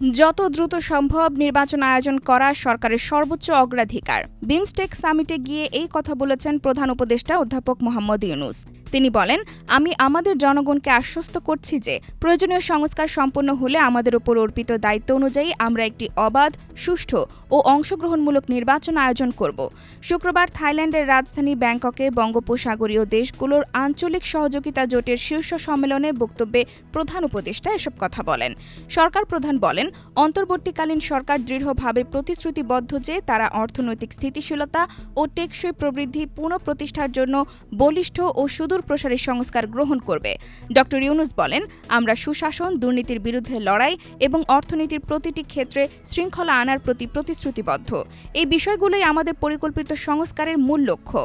যত দ্রুত সম্ভব নির্বাচন আয়োজন করা সরকারের সর্বোচ্চ অগ্রাধিকার। বিমস্টেক সামিটে গিয়ে এই কথা বলেছেন প্রধান উপদেষ্টা অধ্যাপক মোহাম্মদ ইউনুস। তিনি বলেন, আমি আমাদের জনগণকে আশ্বস্ত করছি যে প্রয়োজনীয় সংস্কার সম্পন্ন হলে আমাদের উপর অর্পিত দায়িত্ব অনুযায়ী আমরা একটি অবাধ, সুষ্ঠু ও অংশগ্রহণমূলক নির্বাচন আয়োজন করব। শুক্রবার থাইল্যান্ডের রাজধানী ব্যাংককে বঙ্গোপসাগরীয় দেশগুলোর আঞ্চলিক সহযোগিতা জোটের শীর্ষ সম্মেলনে বক্তব্যে প্রধান উপদেষ্টা এসব কথা বলেন। সরকার প্রধান বলেন অন্তর্বর্তীকালীন সরকার দৃঢ়ভাবে প্রতিশ্রুতিবদ্ধ যে তারা অর্থনৈতিক স্থিতিশীলতা ও টেকসই প্রবৃদ্ধি পুনঃপ্রতিষ্ঠার জন্য বলিষ্ঠ ও সুদূর প্রসারী সংস্কার গ্রহণ করবে। ড ইউনুস বলেন, আমরা সুশাসন, দুর্নীতির বিরুদ্ধে লড়াই এবং অর্থনীতির প্রতিটি ক্ষেত্রে শৃঙ্খলা আনার প্রতি প্রতিশ্রুতিবদ্ধ। এই বিষয়গুলোই আমাদের পরিকল্পিত সংস্কারের মূল লক্ষ্য।